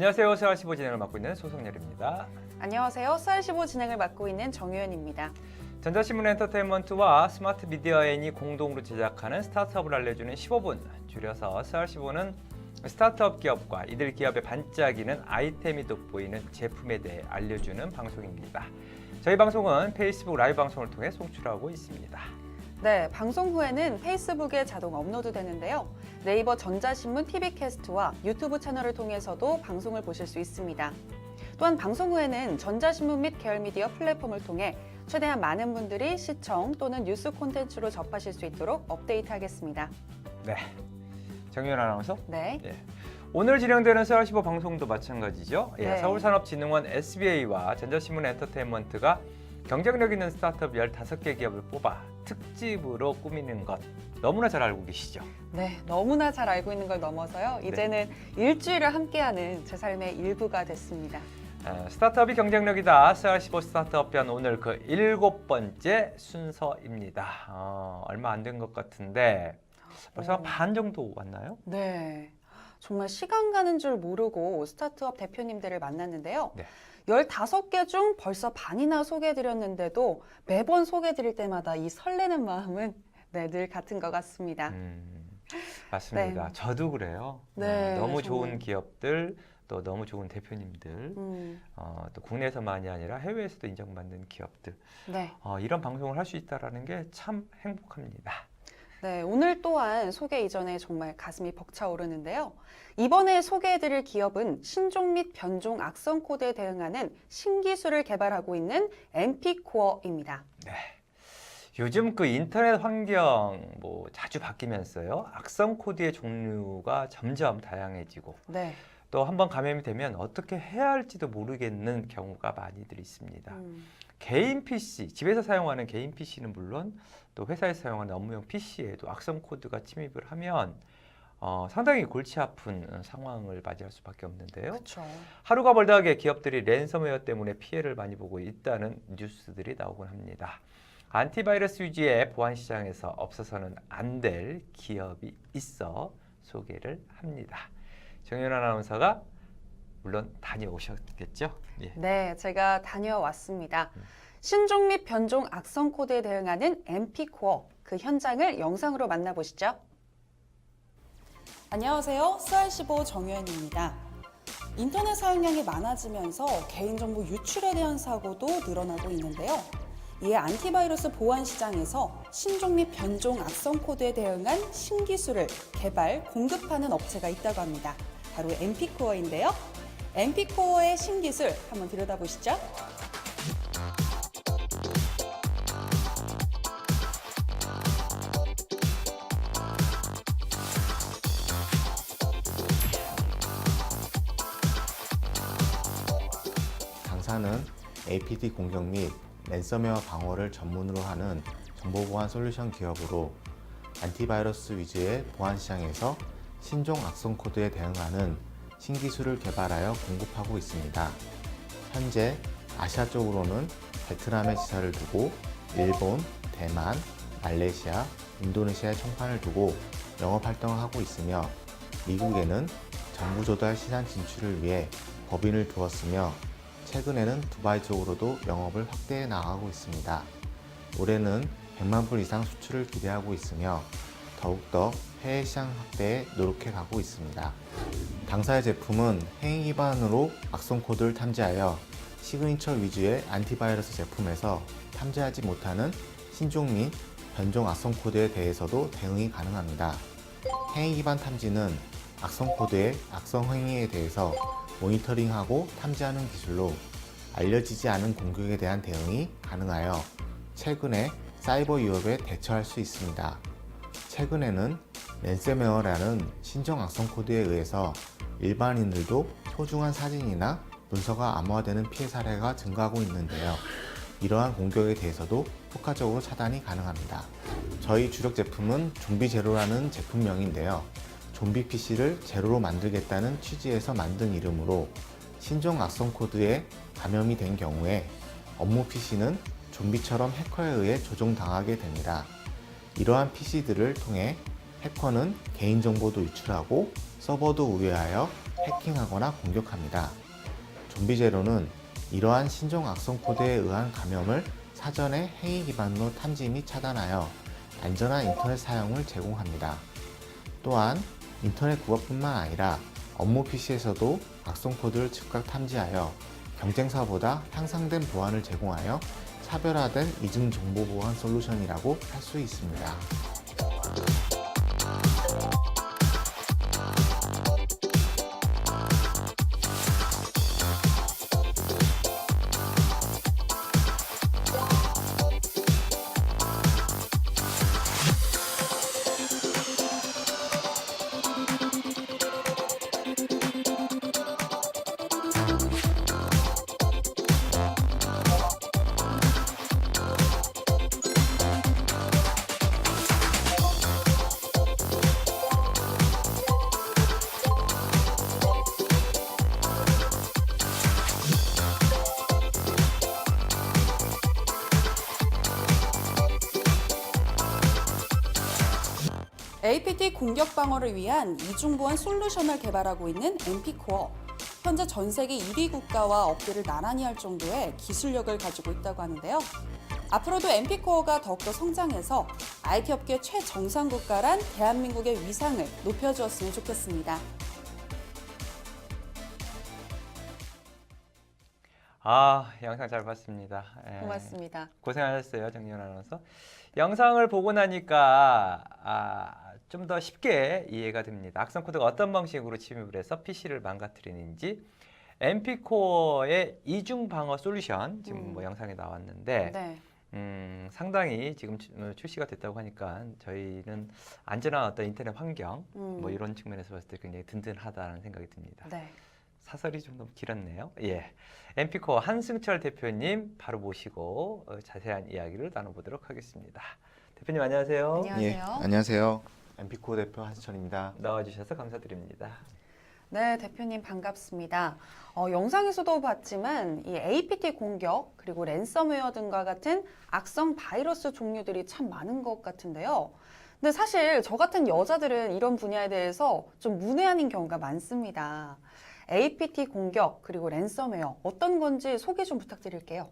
안녕하세요. 세알15 진행을 맡고 있는 소성열입니다. 안녕하세요. 쌀15 진행을 맡고 있는 정유현입니다. 전자신문 엔터테인먼트와 스마트 미디어앤이 공동으로 제작하는 스타트업을 알려주는 15분, 줄여서 세알15는 스타트업 기업과 이들 기업의 반짝이는 아이템이 돋보이는 제품에 대해 알려주는 방송입니다. 저희 방송은 페이스북 라이브 방송을 통해 송출하고 있습니다. 네, 방송 후에는 페이스북에 자동 업로드 되는데요. 네이버 전자신문 TV캐스트와 유튜브 채널을 통해서도 방송을 보실 수 있습니다. 또한 방송 후에는 전자신문 및 계열미디어 플랫폼을 통해 최대한 많은 분들이 시청 또는 뉴스 콘텐츠로 접하실 수 있도록 업데이트하겠습니다. 네, 정유현 아나운서. 네, 예. 오늘 진행되는 세월15 방송도 마찬가지죠. 예, 네. 서울산업진흥원 SBA와 전자신문 엔터테인먼트가 경쟁력 있는 스타트업 15개 기업을 뽑아 특집으로 꾸미는 것 너무나 잘 알고 계시죠? 네, 너무나 잘 알고 있는 걸 넘어서요. 이제는 일주일을 함께하는 제 삶의 일부가 됐습니다. 어, 스타트업이 경쟁력이다. 세월15 스타트업 편 오늘 그 일곱 번째 순서입니다. 어, 얼마 안 된 것 같은데 벌써 어. 한반 정도 왔나요? 네. 정말 시간 가는 줄 모르고 스타트업 대표님들을 만났는데요. 네. 15개 중 벌써 반이나 소개해드렸는데도 매번 소개해드릴 때마다 이 설레는 마음은 네, 늘 같은 것 같습니다. 음, 맞습니다. 저도 그래요. 네, 어, 너무 정말. 좋은 기업들 또 너무 좋은 대표님들 음, 어, 또 국내에서만이 아니라 해외에서도 인정받는 기업들 네. 어, 이런 방송을 할 수 있다라는 게참 행복합니다. 네, 오늘 또한 소개 이전에 정말 가슴이 벅차오르는데요. 이번에 소개해드릴 기업은 신종 및 변종 악성 코드에 대응하는 신기술을 개발하고 있는 엠피코어입니다. 네. 요즘 그 인터넷 환경 뭐 자주 바뀌면서요 악성 코드의 종류가 점점 다양해지고 네. 또 한번 감염이 되면 어떻게 해야 할지도 모르겠는 경우가 많이들 있습니다. 음, 개인 PC 집에서 사용하는 개인 PC는 물론 또 회사에서 사용하는 업무용 PC에도 악성 코드가 침입을 하면 어, 상당히 골치 아픈 어, 상황을 맞이할 수밖에 없는데요. 그렇죠. 하루가 멀다하게 기업들이 랜섬웨어 때문에 피해를 많이 보고 있다는 뉴스들이 나오곤 합니다. 안티바이러스 위주의 보안 시장에서 없어서는 안 될 기업이 있어 소개를 합니다. 정연 아나운서가 물론 다녀오셨겠죠? 예. 네, 제가 다녀왔습니다. 음. 신종 및 변종 악성 코드에 대응하는 엠피코어 그 현장을 영상으로 만나보시죠. 안녕하세요. 스알15 정유현입니다. 인터넷 사용량이 많아지면서 개인정보 유출에 대한 사고도 늘어나고 있는데요. 이에 안티바이러스 보안 시장에서 신종 및 변종 악성 코드에 대응한 신기술을 개발, 공급하는 업체가 있다고 합니다. 바로 엠피코어인데요. 엠피코어의 신기술 한번 들여다보시죠. 당사는 APT 공격 및 랜섬웨어 방어를 전문으로 하는 정보보안 솔루션 기업으로 안티바이러스 위주의 보안 시장에서 신종 악성 코드에 대응하는 신기술을 개발하여 공급하고 있습니다. 현재 아시아 쪽으로는 베트남에 지사를 두고 일본, 대만, 말레이시아, 인도네시아에 총판을 두고 영업 활동을 하고 있으며 미국에는 정부 조달 시장 진출을 위해 법인을 두었으며 최근에는 두바이 쪽으로도 영업을 확대해 나가고 있습니다. 올해는 100만 불 이상 수출을 기대하고 있으며 더욱더 해외 시장 확대에 노력해 가고 있습니다. 당사의 제품은 행위 기반으로 악성 코드를 탐지하여 시그니처 위주의 안티바이러스 제품에서 탐지하지 못하는 신종 및 변종 악성 코드에 대해서도 대응이 가능합니다. 행위 기반 탐지는 악성 코드의 악성 행위에 대해서 모니터링하고 탐지하는 기술로 알려지지 않은 공격에 대한 대응이 가능하여 최근에 사이버 위협에 대처할 수 있습니다. 최근에는 랜섬웨어라는 신종 악성 코드에 의해서 일반인들도 소중한 사진이나 문서가 암호화되는 피해 사례가 증가하고 있는데요. 이러한 공격에 대해서도 효과적으로 차단이 가능합니다. 저희 주력 제품은 좀비 제로라는 제품명인데요. 좀비 PC를 제로로 만들겠다는 취지에서 만든 이름으로 신종 악성 코드에 감염이 된 경우에 업무 PC는 좀비처럼 해커에 의해 조종당하게 됩니다. 이러한 PC들을 통해 해커는 개인정보도 유출하고 서버도 우회하여 해킹하거나 공격합니다. 좀비 제로는 이러한 신종 악성 코드에 의한 감염을 사전에 행위 기반으로 탐지 및 차단하여 안전한 인터넷 사용을 제공합니다. 또한 인터넷 국어뿐만 아니라 업무 PC에서도 악성 코드를 즉각 탐지하여 경쟁사보다 향상된 보안을 제공하여 차별화된 이중 정보 보안 솔루션이라고 할 수 있습니다. APT 공격 방어를 위한 이중 보안 솔루션을 개발하고 있는 엠피코어. 현재 전 세계 1위 국가와 업계를 나란히 할 정도의 기술력을 가지고 있다고 하는데요. 앞으로도 엠피코어가 더욱더 성장해서 IT 업계 최정상 국가란 대한민국의 위상을 높여주었으면 좋겠습니다. 아 영상 잘 봤습니다. 예. 고맙습니다. 고생하셨어요 정리현 아나운서. 영상을 보고 나니까 아, 좀 더 쉽게 이해가 됩니다. 악성 코드가 어떤 방식으로 침입을 해서 PC를 망가뜨리는지 엠피코어의 이중 방어 솔루션 지금 음. 뭐 영상에 나왔는데 네. 음, 상당히 지금 주- 어, 출시가 됐다고 하니까 저희는 안전한 어떤 인터넷 환경 음. 뭐 이런 측면에서 봤을 때 굉장히 든든하다는 생각이 듭니다. 네. 사설이 좀 너무 길었네요. 예. 엠피코 한승철 대표님 바로 모시고 어, 자세한 이야기를 나눠보도록 하겠습니다. 대표님 안녕하세요. 안녕하세요. 예, 안녕하세요. 엠피코 대표 한수철입니다. 나와주셔서 감사드립니다. 네, 대표님 반갑습니다. 어, 영상에서도 봤지만 이 APT 공격 그리고 랜섬웨어 등과 같은 악성 바이러스 종류들이 참 많은 것 같은데요. 근데 사실 저 같은 여자들은 이런 분야에 대해서 좀 문외한인 경우가 많습니다. APT 공격 그리고 랜섬웨어 어떤 건지 소개 좀 부탁드릴게요.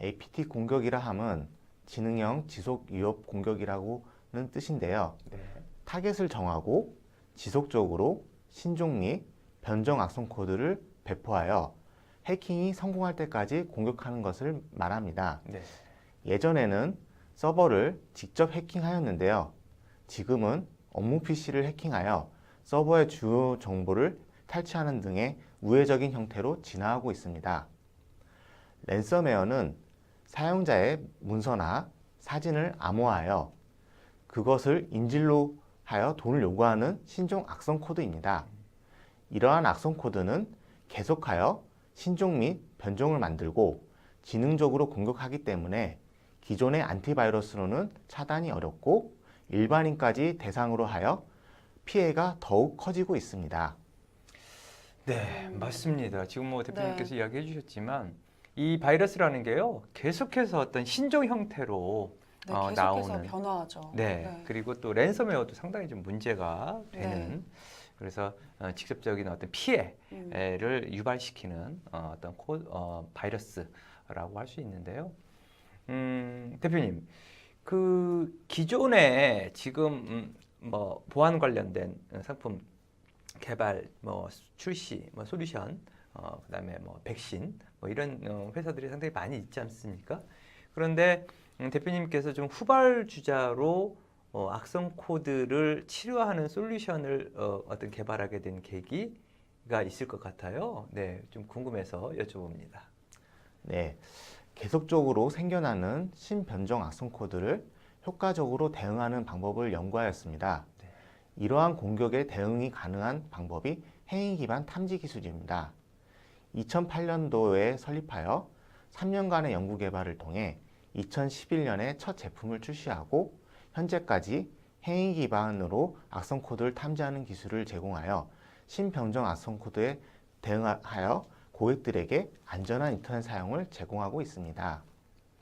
APT 공격이라 함은 지능형 지속 위협 공격이라고 는 뜻인데요. 네. 타겟을 정하고 지속적으로 신종 및 변종 악성 코드를 배포하여 해킹이 성공할 때까지 공격하는 것을 말합니다. 네. 예전에는 서버를 직접 해킹하였는데요. 지금은 업무 PC를 해킹하여 서버의 주요 정보를 탈취하는 등의 우회적인 형태로 진화하고 있습니다. 랜섬웨어는 사용자의 문서나 사진을 암호하여 그것을 인질로 하여 돈을 요구하는 신종 악성 코드입니다. 이러한 악성 코드는 계속하여 신종 및 변종을 만들고 지능적으로 공격하기 때문에 기존의 안티바이러스로는 차단이 어렵고 일반인까지 대상으로 하여 피해가 더욱 커지고 있습니다. 네, 맞습니다. 지금 뭐 대표님께서 네. 이야기해 주셨지만 이 바이러스라는 게요 계속해서 어떤 신종 형태로 네, 어, 나오는 변화하죠. 네, 그리고 또 랜섬웨어도 상당히 좀 문제가 되는 네. 그래서 어, 직접적인 어떤 피해를 음. 유발시키는 어, 어떤 코, 어, 바이러스라고 할 수 있는데요. 음, 대표님, 그 기존에 지금 음, 뭐 보안 관련된 상품 개발, 뭐 출시, 뭐 솔루션, 어, 그다음에 뭐 백신, 뭐 이런 어, 회사들이 상당히 많이 있지 않습니까? 그런데 음, 대표님께서 좀 후발 주자로 어, 악성 코드를 치료하는 솔루션을 어, 어떤 개발하게 된 계기가 있을 것 같아요. 네, 좀 궁금해서 여쭤봅니다. 네, 계속적으로 생겨나는 신변종 악성 코드를 효과적으로 대응하는 방법을 연구하였습니다. 네. 이러한 공격에 대응이 가능한 방법이 행위 기반 탐지 기술입니다. 2008년도에 설립하여 3년간의 연구 개발을 통해 2011년에 첫 제품을 출시하고 현재까지 행위 기반으로 악성 코드를 탐지하는 기술을 제공하여 신병정 악성 코드에 대응하여 고객들에게 안전한 인터넷 사용을 제공하고 있습니다.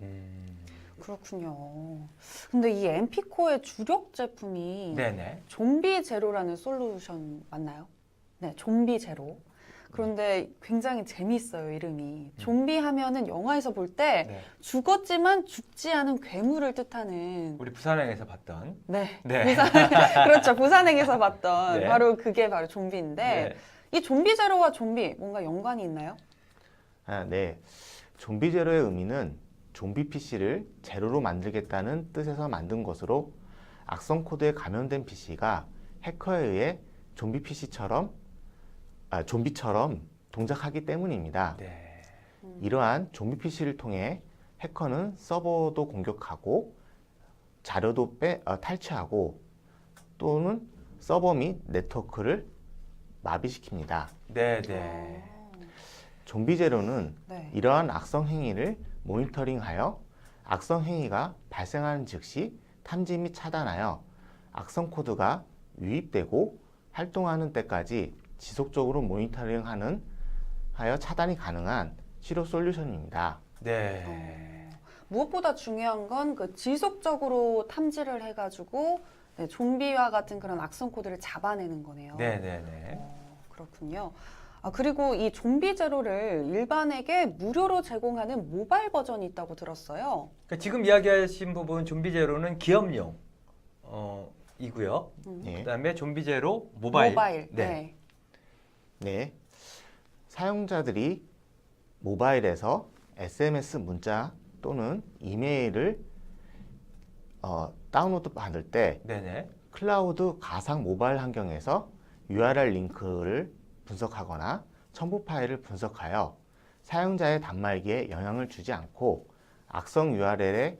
음, 그렇군요. 근데 이 엠피코의 주력 제품이 네네. 좀비 제로라는 솔루션 맞나요? 네, 좀비 제로. 그런데 굉장히 재미있어요, 이름이. 좀비 하면은 영화에서 볼 때 네. 죽었지만 죽지 않은 괴물을 뜻하는 우리 부산행에서 봤던 네. 네. 부산, 그렇죠. 부산행에서 봤던 네. 바로 그게 바로 좀비인데 네. 이 좀비 제로와 좀비 뭔가 연관이 있나요? 아, 네. 좀비 제로의 의미는 좀비 PC를 제로로 만들겠다는 뜻에서 만든 것으로 악성 코드에 감염된 PC가 해커에 의해 좀비 PC처럼 아, 좀비처럼 동작하기 때문입니다. 네. 이러한 좀비 PC를 통해 해커는 서버도 공격하고 자료도 빼, 어, 탈취하고 또는 서버 및 네트워크를 마비시킵니다. 네, 네. 좀비 제로는 네. 이러한 악성 행위를 모니터링하여 악성 행위가 발생하는 즉시 탐지 및 차단하여 악성 코드가 유입되고 활동하는 때까지 지속적으로 모니터링하는 하여 차단이 가능한 치료 솔루션입니다. 네. 무엇보다 중요한 건 그 지속적으로 탐지를 해가지고 네, 좀비와 같은 그런 악성 코드를 잡아내는 거네요. 네, 네, 네. 어, 그렇군요. 아, 그리고 이 좀비 제로를 일반에게 무료로 제공하는 모바일 버전이 있다고 들었어요. 그러니까 지금 이야기하신 부분 좀비 제로는 기업용 어, 이고요. 음. 네. 그다음에 좀비 제로 모바일. 모바일. 네. 네. 네. 사용자들이 모바일에서 SMS 문자 또는 이메일을 어, 다운로드 받을 때 네, 네. 클라우드 가상 모바일 환경에서 URL 링크를 분석하거나 첨부 파일을 분석하여 사용자의 단말기에 영향을 주지 않고 악성 URL의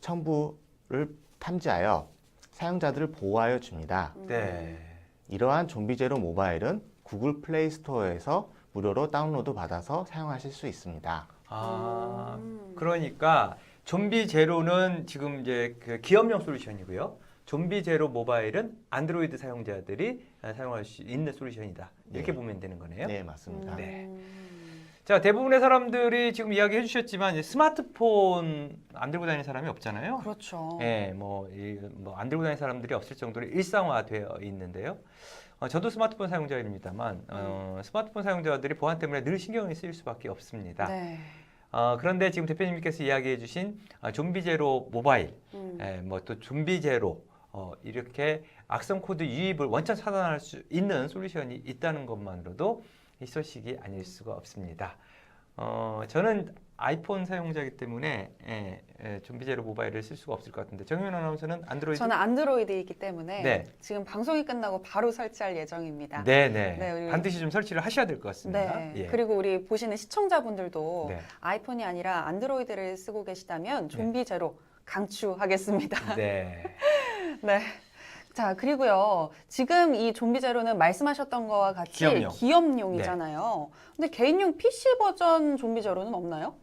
첨부를 탐지하여 사용자들을 보호하여 줍니다. 음. 네. 이러한 좀비 제로 모바일은 구글 플레이 스토어에서 무료로 다운로드 받아서 사용하실 수 있습니다. 아, 음. 그러니까 좀비 제로는 지금 이제 그 기업용 솔루션이고요. 좀비 제로 모바일은 안드로이드 사용자들이 아, 사용할 수 있는 솔루션이다. 이렇게 네. 보면 되는 거네요. 네, 맞습니다. 네. 음. 자, 대부분의 사람들이 지금 이야기해 주셨지만 스마트폰 안 들고 다니는 사람이 없잖아요. 그렇죠. 예, 뭐, 이, 뭐, 안 들고 다니는 사람들이 없을 정도로 일상화되어 있는데요. 어, 저도 스마트폰 사용자입니다만, 어, 스마트폰 사용자들이 보안 때문에 늘 신경이 쓰일 수밖에 없습니다. 네. 어, 그런데 지금 대표님께서 이야기해 주신 아, 좀비 제로 모바일, 음. 예, 뭐또 좀비 제로, 어, 이렇게 악성 코드 유입을 원천 차단할 수 있는 솔루션이 있다는 것만으로도 이 소식이 아닐 수가 없습니다. 어, 저는 아이폰 사용자이기 때문에 예, 예, 좀비 제로 모바일을 쓸 수가 없을 것 같은데 정현 아나운서는 안드로이드 저는 안드로이드이기 때문에 네. 지금 방송이 끝나고 바로 설치할 예정입니다. 네, 네. 네, 우리- 반드시 좀 설치를 하셔야 될 것 같습니다. 네. 예. 그리고 우리 보시는 시청자분들도 네. 아이폰이 아니라 안드로이드를 쓰고 계시다면 좀비 제로 강추하겠습니다. 네. 네. 자, 그리고요. 지금 이 좀비 제로는 말씀하셨던 거와 같이 기업용. 기업용이잖아요. 근데 개인용 PC 버전 좀비 제로는 없나요?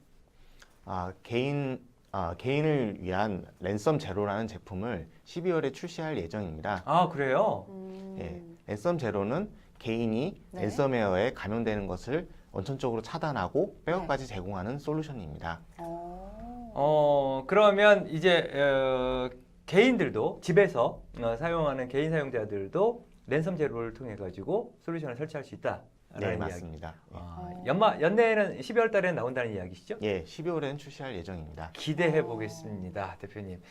아, 개인 아, 개인을 위한 랜섬 제로라는 제품을 12월에 출시할 예정입니다. 아, 그래요? 음. 예, 랜섬 제로는 개인이 네. 랜섬웨어에 감염되는 것을 원천적으로 차단하고 백업까지 제공하는 솔루션입니다. 어. 어, 그러면 이제 어, 개인들도 집에서 어, 사용하는 개인 사용자들도 랜섬 제로를 통해 가지고 솔루션을 설치할 수 있다. 네. 맞습니다. 예. 아, 어. 연마 연내에는 12월 달에 나온다는 이야기시죠? 예, 12월에는 출시할 예정입니다. 기대해 어. 보겠습니다, 대표님.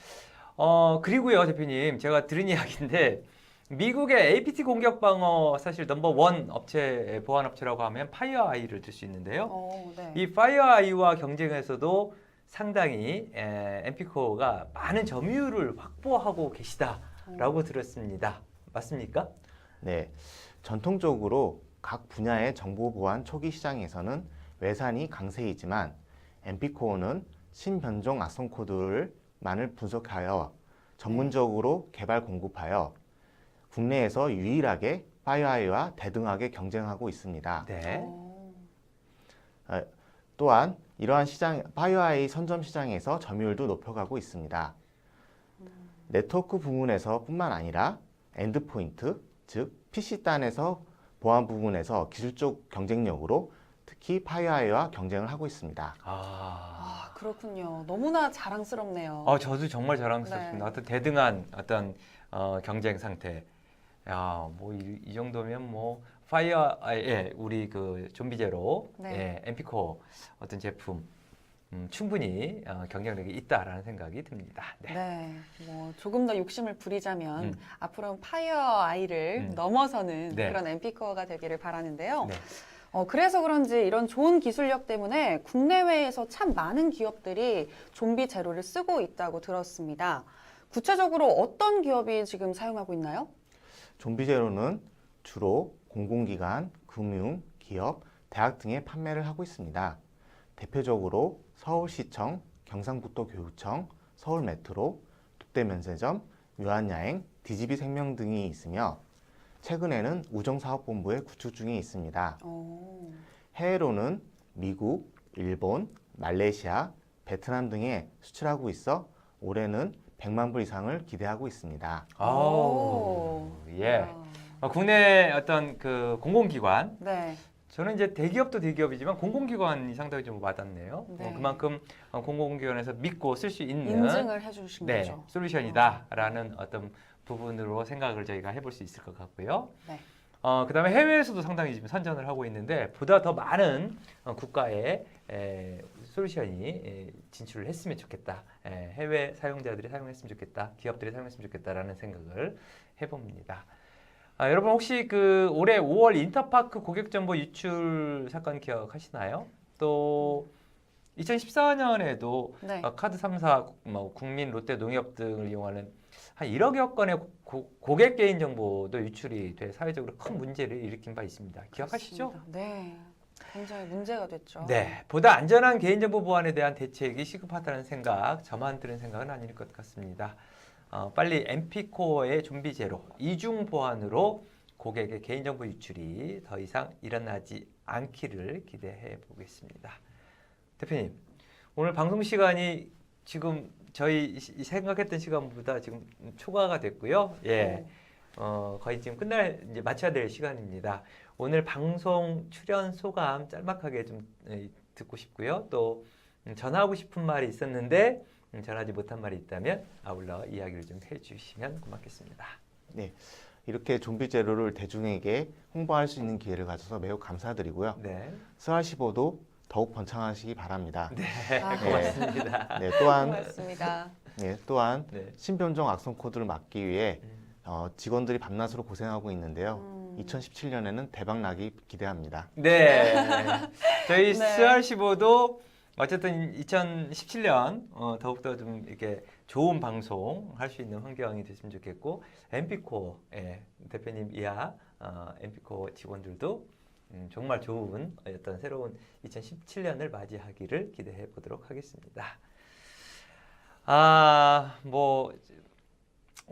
어, 그리고요, 대표님. 제가 들은 이야기인데 미국의 APT 공격 방어 사실 넘버 원 업체 보안 업체라고 하면 파이어아이를 들 수 있는데요. 어, 네. 이 파이어아이와 경쟁에서도 상당히 에, 엠피코가 많은 점유율을 확보하고 계시다라고 들었습니다. 맞습니까? 네, 전통적으로 각 분야의 정보 보안 초기 시장에서는 외산이 강세이지만 엠피코어는 신변종 악성 코드를 만을 분석하여 전문적으로 개발 공급하여 국내에서 유일하게 파이어아이와 대등하게 경쟁하고 있습니다. 네. 어. 또한 이러한 시장 파이어아이 선점 시장에서 점유율도 높여가고 있습니다. 네트워크 부문에서 뿐만 아니라 엔드포인트, 즉 PC 단에서 보안 부분에서 기술적 경쟁력으로 특히 파이어아이와 경쟁을 하고 있습니다. 아, 아, 그렇군요. 너무나 자랑스럽네요. 어, 저도 정말 자랑스럽습니다. 네. 어떤 대등한 어떤 어, 경쟁 상태. 야, 뭐이 정도면 뭐 파이어 아, 예, 우리 그 좀비 제로 네. 예, 엠피코 어떤 제품 음, 충분히 어, 경쟁력이 있다라는 생각이 듭니다. 네. 네, 뭐 조금 더 욕심을 부리자면 음. 앞으로는 파이어 아이를 음. 넘어서는 네. 그런 엠피커가 되기를 바라는데요. 네. 어, 그래서 그런지 이런 좋은 기술력 때문에 국내외에서 참 많은 기업들이 좀비 제로를 쓰고 있다고 들었습니다. 구체적으로 어떤 기업이 지금 사용하고 있나요? 좀비 제로는 주로 공공기관, 금융, 기업, 대학 등에 판매를 하고 있습니다. 대표적으로 서울시청, 경상북도교육청, 서울메트로, 독대면세점, 유한야행, 디지비 생명 등이 있으며 최근에는 우정사업본부의 구축 중에 있습니다. 어, 해외로는 미국, 일본, 말레이시아, 베트남 등에 수출하고 있어 올해는 100만 불 이상을 기대하고 있습니다. 아우, 예. 와. 어, 국내 어떤 그 공공기관 네, 저는 이제 대기업도 대기업이지만 공공기관이 상당히 좀 와닿네요. 네. 어, 그만큼 어, 공공기관에서 믿고 쓸 수 있는 인증을 해주신 네, 거죠. 솔루션이다라는 어 떤 부분으로 생각을 저희가 해볼 수 있을 것 같고요. 네. 어, 그다음에 해외에서도 상당히 지금 선전을 하고 있는데 보다 더 많은 어, 국가의 에, 솔루션이 에, 진출을 했으면 좋겠다. 에, 해외 사용자들이 사용했으면 좋겠다. 기업들이 사용했으면 좋겠다라는 생각을 해봅니다. 아, 여러분 혹시 그 올해 5월 인터파크 고객 정보 유출 사건 기억하시나요? 또 2014년에도 네. 어, 카드 3사, 뭐 국민, 롯데 농협 등을 이용하는 한 1억여 건의 고, 고객 개인 정보도 유출이 돼 사회적으로 큰 문제를 일으킨 바 있습니다. 기억하시죠? 그렇습니다. 네, 굉장히 문제가 됐죠. 네, 보다 안전한 개인정보 보안에 대한 대책이 시급하다는 생각, 저만 들은 생각은 아닐 것 같습니다. 어, 빨리 엠피코어의 좀비 제로, 이중 보안으로 고객의 개인정보 유출이 더 이상 일어나지 않기를 기대해 보겠습니다. 대표님, 오늘 방송 시간이 지금 저희 시- 생각했던 시간보다 지금 초과가 됐고요. 예. 네. 어, 거의 지금 끝날 이제 마쳐야 될 시간입니다. 오늘 방송 출연 소감 짤막하게 좀 에, 듣고 싶고요. 또 음, 전하고 싶은 말이 있었는데 음, 전하지 못한 말이 있다면 아울러 이야기를 좀 해주시면 고맙겠습니다. 이렇게 좀비 제로를 대중에게 홍보할 수 있는 기회를 가져서 매우 감사드리고요. 네, 스알15도 더욱 번창하시기 바랍니다. 네, 아, 고맙습니다. 네, 또한 고맙습니다. 네, 또한 네. 신변종 악성 코드를 막기 위해 음, 어, 직원들이 밤낮으로 고생하고 있는데요. 음. 2017년에는 대박 나기 기대합니다. 네. 저희 네. 스알15도 어쨌든 2017년 어, 더욱더 좀 이렇게 좋은 방송 할 수 있는 환경이 됐으면 좋겠고 엠피코 예, 대표님 이하 어, 엠피코 직원들도 음, 정말 좋은 어떤 새로운 2017년을 맞이하기를 기대해 보도록 하겠습니다. 아, 뭐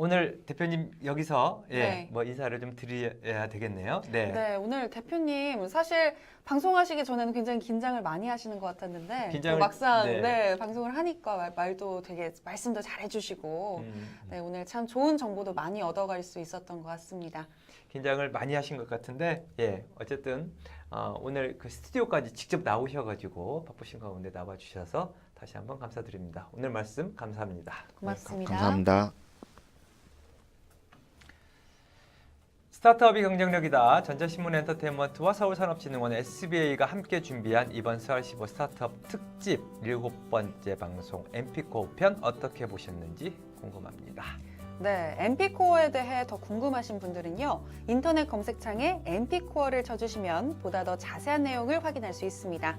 오늘 대표님 여기서 예, 네. 뭐 인사를 좀 드려야 되겠네요. 네. 네, 오늘 대표님 사실 방송하시기 전에는 굉장히 긴장을 많이 하시는 것 같았는데 긴장을- 또 막상 네. 네. 방송을 하니까 말- 말도 되게 말씀도 잘 해주시고 음, 네, 오늘 참 좋은 정보도 많이 얻어갈 수 있었던 것 같습니다. 긴장을 많이 하신 것 같은데 예 어쨌든 어, 오늘 그 스튜디오까지 직접 나오셔가지고 바쁘신 가운데 나와 주셔서 다시 한번 감사드립니다. 오늘 말씀 감사합니다. 고맙습니다. 네, 감사합니다. 스타트업이 경쟁력이다. 전자신문 엔터테인먼트와 서울산업진흥원 SBA가 함께 준비한 이번 스알15 스타트업 특집 일곱 번째 방송 엠피코 편 어떻게 보셨는지 궁금합니다. 네, 엠피코어에 대해 더 궁금하신 분들은요. 인터넷 검색창에 엠피코어를 쳐주시면 보다 더 자세한 내용을 확인할 수 있습니다.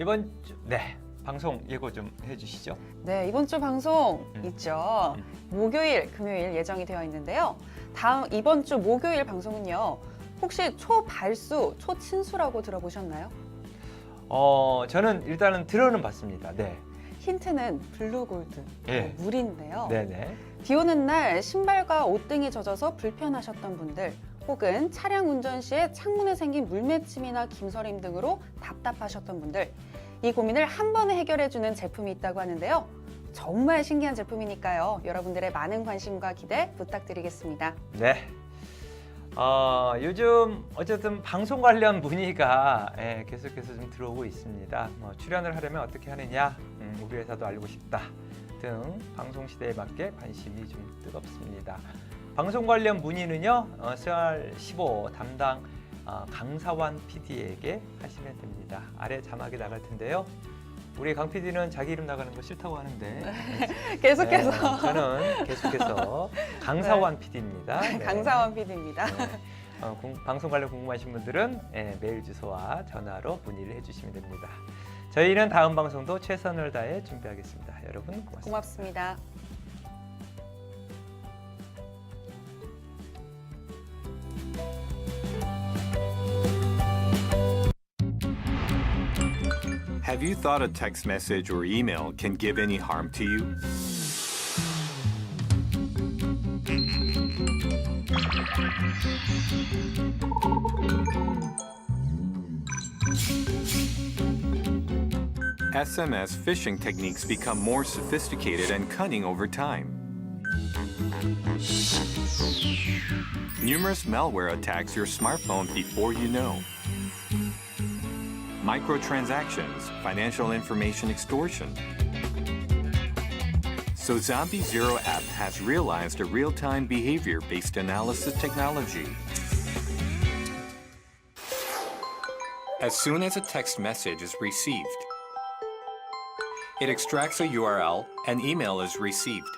이번 주, 네 방송 예고 좀 해주시죠. 네, 이번 주 방송 음. 있죠. 목요일, 금요일 예정이 되어 있는데요. 다음 이번 주 목요일 방송은요. 혹시 초발수, 초친수라고 들어보셨나요? 어 저는 일단은 들어는 봤습니다. 네, 힌트는 블루골드, 예. 어, 물인데요. 네네. 비 오는 날 신발과 옷 등이 젖어서 불편하셨던 분들 혹은 차량 운전 시에 창문에 생긴 물맺힘이나 김서림 등으로 답답하셨던 분들 이 고민을 한 번에 해결해주는 제품이 있다고 하는데요. 정말 신기한 제품이니까요. 여러분들의 많은 관심과 기대 부탁드리겠습니다. 네. 어, 요즘 어쨌든 방송 관련 문의가 예, 계속해서 좀 들어오고 있습니다. 뭐 출연을 하려면 어떻게 하느냐, 음, 우리 회사도 알고 싶다 등 방송 시대에 맞게 관심이 좀 뜨겁습니다. 방송 관련 문의는요, 어, CR15 담당 어, 강사완 PD에게 하시면 됩니다. 아래 자막이 나갈 텐데요. 우리 강 PD는 자기 이름 나가는 거 싫다고 하는데 계속해서 네, 저는 계속해서 강사완 PD입니다. 강사원 PD입니다. 어, 공- 방송 관련 궁금하신 분들은 예, 메일 주소와 전화로 문의를 해주시면 됩니다. 저희는 다음 방송도 최선을 다해 준비하겠습니다. 여러분 고맙습니다. 고맙습니다. Have you thought a text message or email can give any harm to you? SMS phishing techniques become more sophisticated and cunning over time. Numerous malware attacks your smartphone before you know microtransactions, financial information extortion. So Zombie Zero app has realized a real-time behavior-based analysis technology. As soon as a text message is received, it extracts a URL and email is received.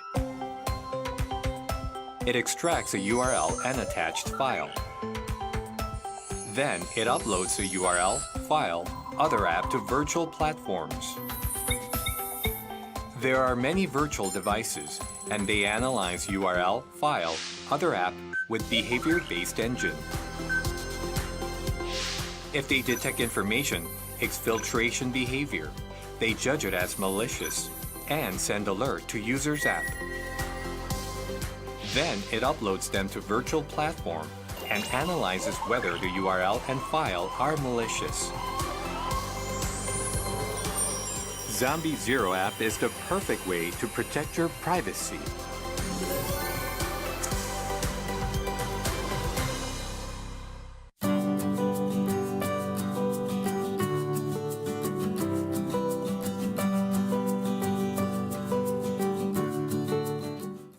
It extracts a URL and attached file. Then it uploads the URL, file, other app to virtual platforms. There are many virtual devices, and they analyze URL, file, other app with behavior-based engine. If they detect information, exfiltration behavior, they judge it as malicious and send alert to user's app. Then it uploads them to virtual platform and analyzes whether the URL and file are malicious. Zombie Zero app is the perfect way to protect your privacy